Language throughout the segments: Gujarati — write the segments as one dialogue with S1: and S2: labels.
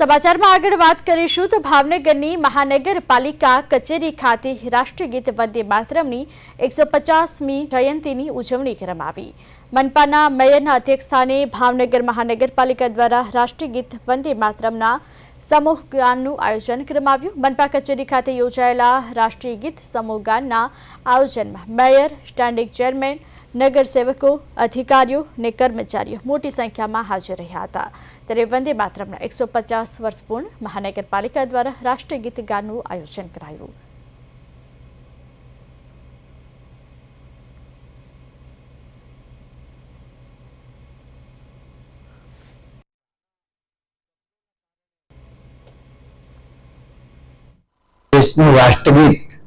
S1: સમાચારમાં આગળ વાત કરીશું તો ભાવનગરની મહાનગરપાલિકા કચેરી ખાતે રાષ્ટ્રીય ગીત વંદે માતરમની એકસો પચાસમી જયંતિની ઉજવણી કરવામાં આવી. મનપાના મેયરના અધ્યક્ષસ્થાને ભાવનગર મહાનગરપાલિકા દ્વારા રાષ્ટ્રીય ગીત વંદે માતરમના સમૂહ ગાનનું આયોજન કરવામાં આવ્યું. મનપા કચેરી ખાતે યોજાયેલા રાષ્ટ્રીય ગીત સમૂહ ગાનના આયોજનમાં મેયર, સ્ટેન્ડિંગ ચેરમેન નગરસેવકો અધિકારીઓ અને કર્મચારીઓ મોટી સંખ્યામાં હાજર રહ્યા હતા. ત્યારે વંદે માતરમના એકસો પચાસ વર્ષ પૂર્ણ મહાનગરપાલિકા દ્વારા રાષ્ટ્રીય ગીત ગાનનું આયોજન કરાયું.
S2: દેશનું રાષ્ટ્રગીત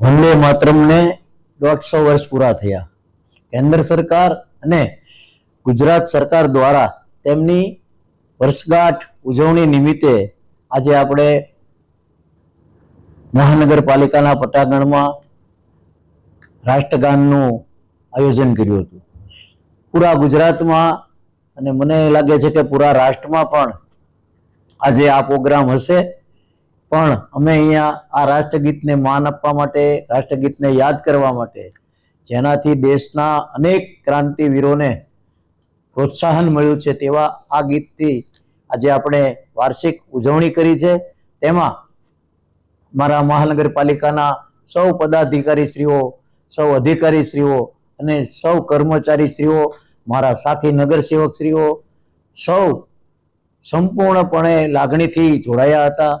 S2: વંદે માતરમને દોઢસો વર્ષ પૂરા થયા. કેન્દ્ર સરકાર અને ગુજરાત સરકાર દ્વારા તેમની વર્ષગાંઠ ઉજવણી નિમિત્તે આજે આપણે મહાનગરપાલિકાના પટાગણમાં રાષ્ટ્રગાનનું આયોજન કર્યું હતું. પૂરા ગુજરાતમાં અને મને લાગે છે કે પૂરા રાષ્ટ્રમાં પણ આજે આ પ્રોગ્રામ હશે. પણ અમે અહીંયા આ રાષ્ટ્રગીતને માન આપવા માટે, રાષ્ટ્રગીતને યાદ કરવા માટે, જેનાથી દેશના અનેક ક્રાંતિવીરોને પ્રોત્સાહન મળ્યું છે તેવા આ ગીતથી આજે આપણે વાર્ષિક ઉજવણી કરી છે. તેમાં મારા મહાનગરપાલિકાના સૌ પદાધિકારીશ્રીઓ, સૌ અધિકારીશ્રીઓ અને સૌ કર્મચારીશ્રીઓ, મારા સાથી નગરસેવકશ્રીઓ સૌ સંપૂર્ણપણે લાગણીથી જોડાયા હતા.